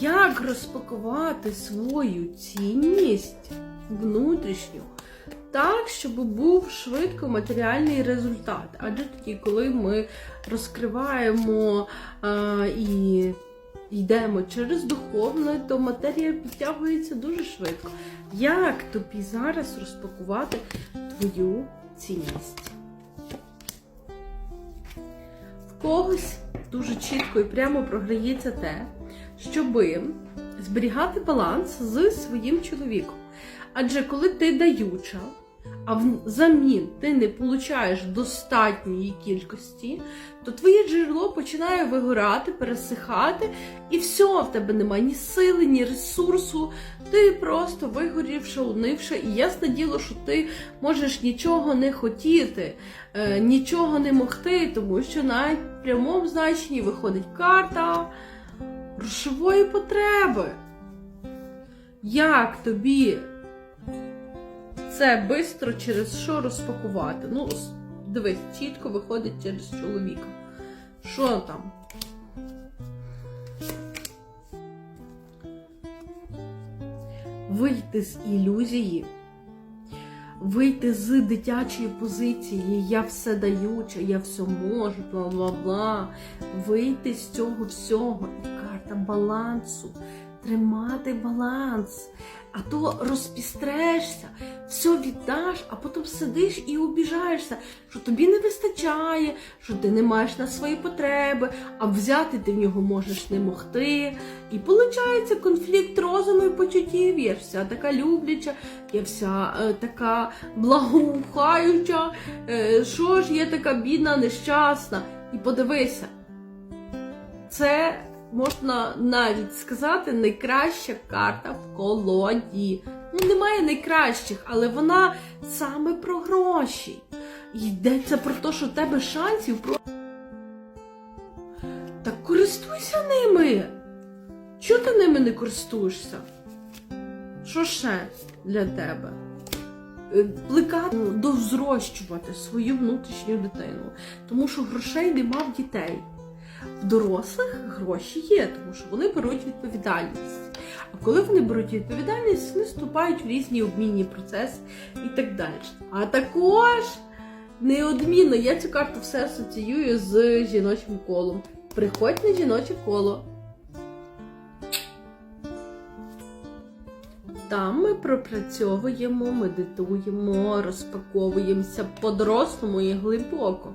Як розпакувати свою цінність внутрішню так, щоб був швидко матеріальний результат? Адже тоді, коли ми розкриваємо а, і йдемо через духовне, то матерія підтягується дуже швидко. Як тобі зараз розпакувати твою цінність? В когось дуже чітко і прямо програється те, щоби зберігати баланс з своїм чоловіком. Адже коли ти даюча, а взамін ти не получаєш достатньої кількості, то твоє джерело починає вигорати, пересихати, і все, в тебе немає ні сили, ні ресурсу. Ти просто вигорівша, унивша, і ясне діло, що ти можеш нічого не хотіти, е, нічого не могти, тому що навіть в прямому значенні виходить карта грошової потреби. Як тобі це швидко через що розпакувати? Ну, дивись, чітко виходить через чоловіка. Що там? Вийти з ілюзії, вийти з дитячої позиції, я все даюча, я все можу, бла бла бла. Вийти з цього всього. Карта балансу. Тримати баланс. А то розпістрешся, все віддаш, а потім сидиш і обіжаєшся, що тобі не вистачає, що ти не маєш на свої потреби, а взяти ти в нього можеш не могти. І виходить конфлікт розуму і почуттів. Я вся така любляча, я вся е, така благоухаюча, е, що ж я така бідна, нещасна. І подивися, це можна навіть сказати найкраща карта в колоді. Ну, немає найкращих, але вона саме про гроші. Йдеться про те, що в тебе шансів про. Так користуйся ними. Чого ти ними не користуєшся? Що ще для тебе? Е, Плекати, довзрощувати свою внутрішню дитину. Тому що грошей нема в дітей. В дорослих гроші є, тому що вони беруть відповідальність. А коли вони беруть відповідальність, вони вступають в різні обмінні процеси і так далі. А також неодмінно я цю карту все асоціюю з жіночим колом. Приходь на жіноче коло. Там ми пропрацьовуємо, медитуємо, розпаковуємося по-дорослому і глибоко.